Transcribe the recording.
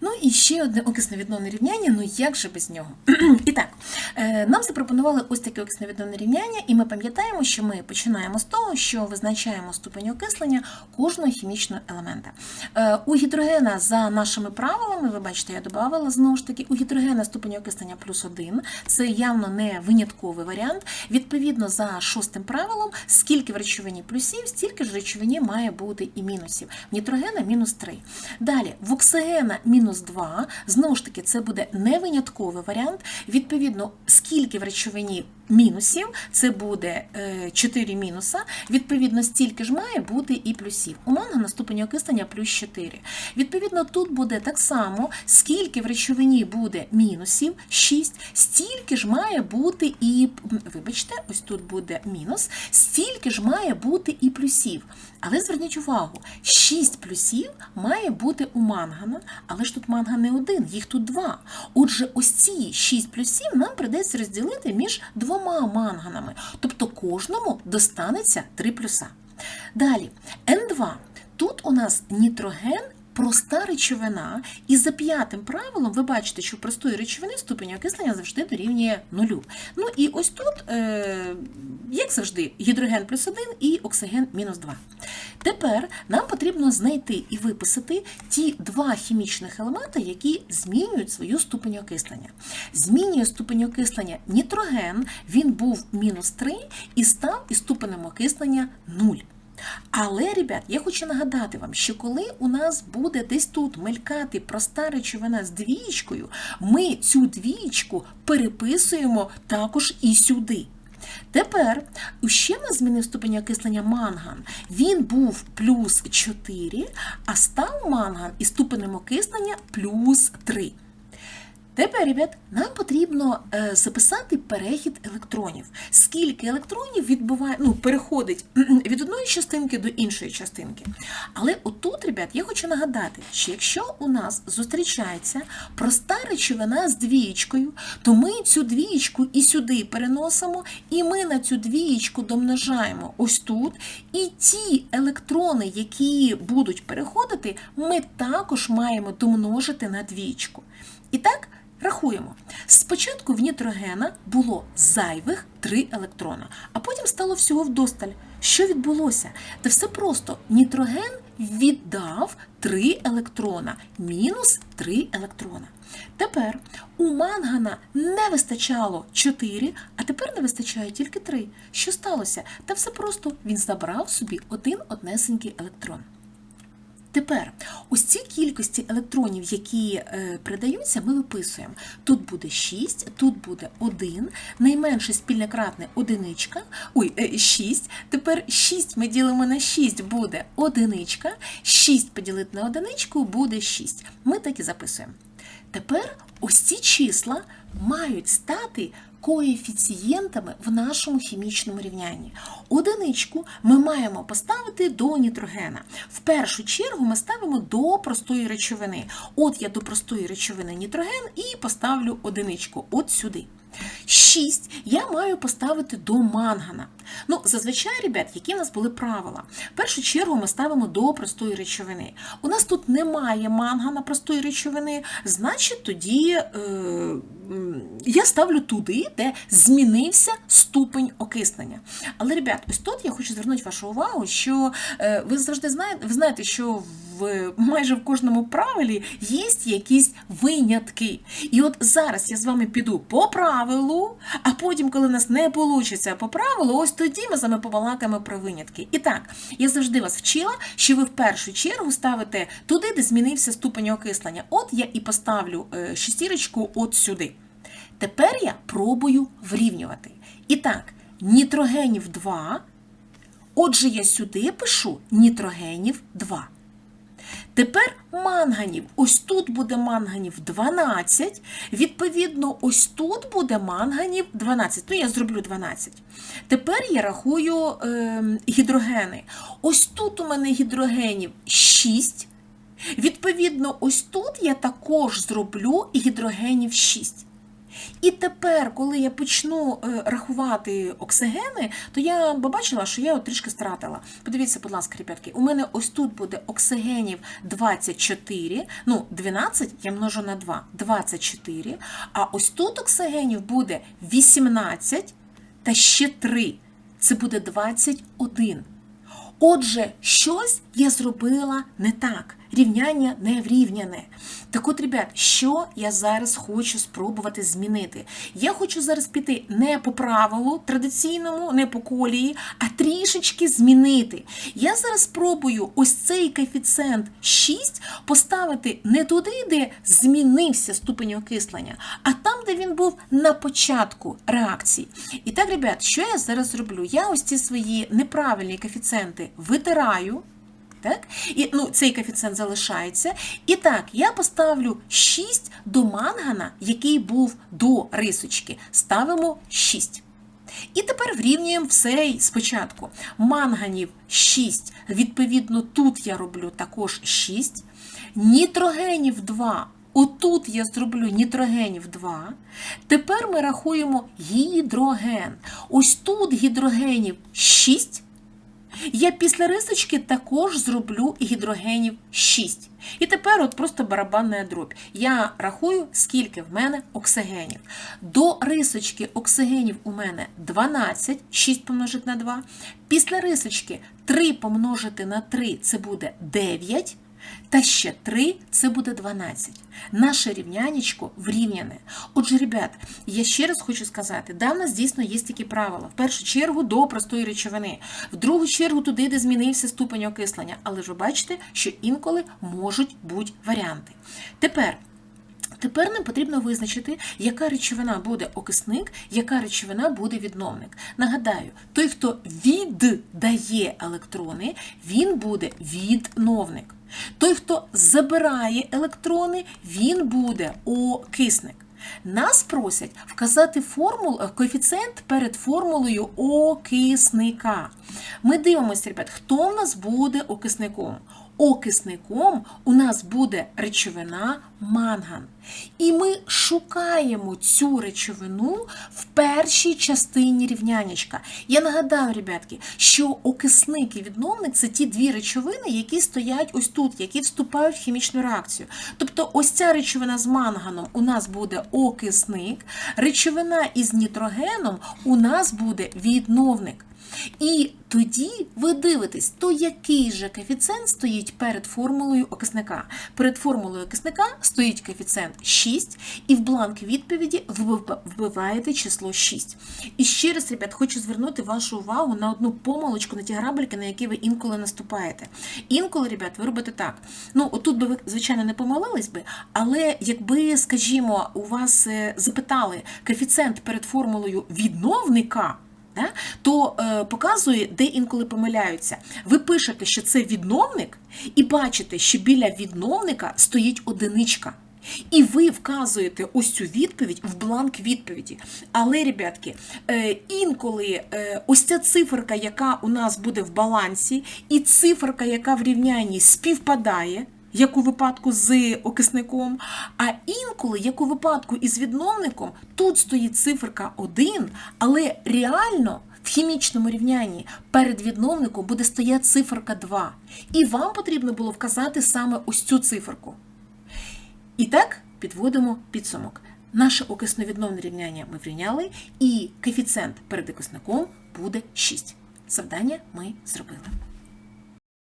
Ну і ще одне окисно-відновне рівняння, ну як же без нього? І так, е, нам запропонували ось таке окисно-відновне рівняння, і ми пам'ятаємо, що ми починаємо з того, що визначаємо ступень окислення кожного хімічного елемента. Е, У гідрогена за нашими правилами, ви бачите, я додавала знову ж таки, у гідрогена ступень окислення плюс 1, це явно не винятковий варіант. Відповідно, за шостим правилом, скільки в речовині плюсів, стільки ж в речовині має бути і мінусів. В нітрогена мінус 3. Далі, в оксигена мінус 2, знову ж таки, це буде не винятковий варіант. Відповідно, скільки в речовині мінусів, це буде е, 4 мінуса. Відповідно, стільки ж має бути і плюсів. У мангана ступень окислення плюс 4. Відповідно, тут буде так само, скільки в речовині буде мінусів 6, стільки ж має бути і, вибачте, ось тут буде мінус, стільки ж має бути і плюсів. Але зверніть увагу, 6 плюсів має бути у мангана, але ж тут манган не один, їх тут два. Отже, ось ці 6 плюсів нам придеться розділити між двома манганами. Тобто кожному достанеться 3 плюса. Далі, N2. Тут у нас нітроген проста речовина, і за п'ятим правилом ви бачите, що в простої речовини ступень окислення завжди дорівнює нулю. Ну і ось тут, е, як завжди, гідроген плюс 1 і оксиген мінус 2. Тепер нам потрібно знайти і виписати ті два хімічних елементи, які змінюють свою ступень окислення. Змінює ступень окислення нітроген, він був мінус 3 і став із ступенем окислення 0. Але, ребят, я хочу нагадати вам, що коли у нас буде десь тут мелькати проста речовина з двієчкою, ми цю двієчку переписуємо також і сюди. Тепер ще ми змінив ступень окислення манган. Він був плюс 4, а став манган із ступенем окислення плюс 3. Тепер, ребят, нам потрібно е, записати перехід електронів. Скільки електронів відбуває, ну, переходить від одної частинки до іншої частинки. Але отут, ребят, я хочу нагадати, що якщо у нас зустрічається проста речовина з двієчкою, то ми цю двієчку і сюди переносимо, і ми на цю двієчку домножаємо ось тут. І ті електрони, які будуть переходити, ми також маємо домножити на двієчку. І так, Рахуємо. Спочатку в нітрогена було зайвих 3 електрона, а потім стало всього вдосталь. Що відбулося? Та все просто нітроген віддав 3 електрона, мінус 3 електрона. Тепер у мангана не вистачало 4, а тепер не вистачає тільки 3. Що сталося? Та все просто він забрав собі один однесенький електрон. Тепер ось ці кількості електронів, які е, придаються, ми виписуємо. Тут буде 6, тут буде 1, найменше спільне кратне одиничка, ой, е, 6. Тепер 6 ми ділимо на 6 буде одиничка, 6 поділити на одиничку буде 6. Ми так і записуємо. Тепер ось ці числа мають стати коефіцієнтами в нашому хімічному рівнянні. Одиничку ми маємо поставити до нітрогена. В першу чергу ми ставимо до простої речовини. От я до простої речовини нітроген і поставлю одиничку от сюди. 6 я маю поставити до мангана. Ну, зазвичай, ребят, які в нас були правила? В першу чергу ми ставимо до простої речовини. У нас тут немає мангана простої речовини, значить, тоді е, я ставлю туди, де змінився ступень окиснення. Але, ребят, ось тут я хочу звернути вашу увагу, що е, ви завжди знаєте, ви знаєте, що в майже в кожному правилі є якісь винятки. І от зараз я з вами піду по правилу, а потім, коли в нас не вийде по правилу, ось тоді ми з вами побалакаємо про винятки. І так, я завжди вас вчила, що ви в першу чергу ставите туди, де змінився ступень окислення. От я і поставлю е, шестірочку от сюди. Тепер я пробую врівнювати. І так, нітрогенів 2. Отже, я сюди пишу нітрогенів 2. Тепер манганів. Ось тут буде манганів 12. Відповідно, ось тут буде манганів 12. Ну, я зроблю 12. Тепер я рахую е, гідрогени. Ось тут у мене гідрогенів 6. Відповідно, ось тут я також зроблю гідрогенів 6. І тепер, коли я почну е, рахувати оксигени, то я побачила, що я от трішки стратила. Подивіться, будь ласка, ребятки, у мене ось тут буде оксигенів 24, ну, 12 я множу на 2, 24, а ось тут оксигенів буде 18 та ще 3. Це буде 21. Отже, щось я зробила не так. Рівняння не врівняне. Так от, ребят, що я зараз хочу спробувати змінити? Я хочу зараз піти не по правилу традиційному, не по колії, а трішечки змінити. Я зараз спробую ось цей коефіцієнт 6 поставити не туди, де змінився ступень окислення, а там, де він був на початку реакції. І так, ребят, що я зараз зроблю? Я ось ці свої неправильні коефіцієнти витираю. Так? І ну, цей коефіцієнт залишається. І так, я поставлю 6 до мангана, який був до рисочки. Ставимо 6. І тепер врівнюємо все спочатку. Манганів 6. Відповідно, тут я роблю також 6. Нітрогенів 2. Отут я зроблю нітрогенів 2. Тепер ми рахуємо гідроген. Ось тут гідрогенів 6. Я після рисочки також зроблю гідрогенів 6. І тепер от просто барабанна дробь. Я рахую, скільки в мене оксигенів. До рисочки оксигенів у мене 12, 6 помножити на 2. Після рисочки 3 помножити на 3 це буде 9. Та ще 3 це буде 12. Наше рівнянечко врівняне. Отже, ребят, я ще раз хочу сказати, да, в нас дійсно є такі правила. В першу чергу до простої речовини, в другу чергу туди, де змінився ступень окислення. Але ж ви бачите, що інколи можуть бути варіанти. Тепер. Тепер нам потрібно визначити, яка речовина буде окисник, яка речовина буде відновник. Нагадаю, той, хто віддає електрони, він буде відновник. Той, хто забирає електрони, він буде окисник. Нас просять вказати формул, коефіцієнт перед формулою окисника. Ми дивимося, ребят, хто в нас буде окисником. Окисником у нас буде речовина манган. І ми шукаємо цю речовину в першій частині рівнянячка. Я нагадаю, ребятки, що окисник і відновник це ті дві речовини, які стоять ось тут, які вступають в хімічну реакцію. Тобто, ось ця речовина з манганом у нас буде окисник, речовина із нітрогеном у нас буде відновник. І тоді ви дивитесь, то який же коефіцієнт стоїть перед формулою окисника. Перед формулою окисника стоїть коефіцієнт 6, і в бланк відповіді ви вбиваєте число 6. І ще раз, ребят, хочу звернути вашу увагу на одну помилочку на ті грабельки, на які ви інколи наступаєте. Інколи, ребят, ви робите так. Ну, отут би ви, звичайно, не помилились би, але якби, скажімо, у вас е, запитали коефіцієнт перед формулою відновника да, то е, показує, де інколи помиляються. Ви пишете, що це відновник, і бачите, що біля відновника стоїть одиничка. І ви вказуєте ось цю відповідь в бланк відповіді. Але, ребятки, е, інколи е, ось ця циферка, яка у нас буде в балансі, і циферка, яка в рівнянні співпадає як у випадку з окисником, а інколи, як у випадку із відновником, тут стоїть циферка 1, але реально. В хімічному рівнянні перед відновником буде стояти циферка 2. І вам потрібно було вказати саме ось цю циферку. І так, підводимо підсумок. Наше окисно-відновне рівняння ми врівняли, і коефіцієнт перед окисником буде 6. Завдання ми зробили.